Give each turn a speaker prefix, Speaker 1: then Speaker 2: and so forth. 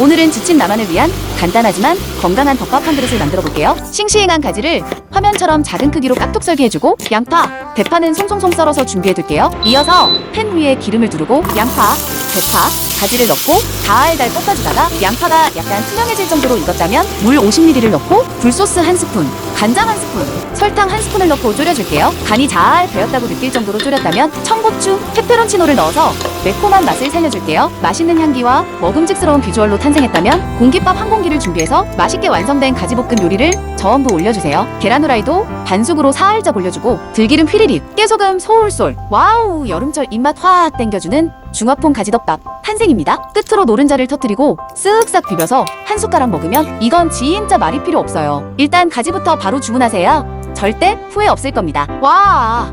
Speaker 1: 오늘은 지친 나만을 위한 간단하지만 건강한 덮밥 한 그릇을 만들어 볼게요. 싱싱한 가지를 화면처럼 작은 크기로 깍둑 썰기 해주고 양파, 대파는 송송송 썰어서 준비해 둘게요. 이어서 팬 위에 기름을 두르고 양파, 대파, 가지를 넣고 달달 볶아주다가 양파가 약간 투명해질 정도로 익었다면 물 50ml를 넣고 굴소스 한 스푼, 간장 한 스푼, 설탕 한 스푼을 넣고 졸여줄게요. 간이 잘 배었다고 느낄 정도로 졸였다면 청고추, 페페론치노를 넣어서 매콤한 맛을 살려줄게요. 맛있는 향기와 먹음직스러운 비주얼로 탄생했다면 공깃밥 한 공기를 준비해서 맛있게 완성된 가지볶음 요리를 전부 올려주세요. 계란 후라이도 반숙으로 살짝 올려주고 들기름 휘리릭, 깨소금 소울솔 와우 여름철 입맛 확 땡겨주는 중화풍 가지덮밥 탄생입니다. 끝으로 노른자를 터뜨리고 쓱싹 비벼서 한 숟가락 먹으면 이건 진짜 말이 필요 없어요. 일단 가지부터 바로 주문하세요. 절대 후회 없을 겁니다. 와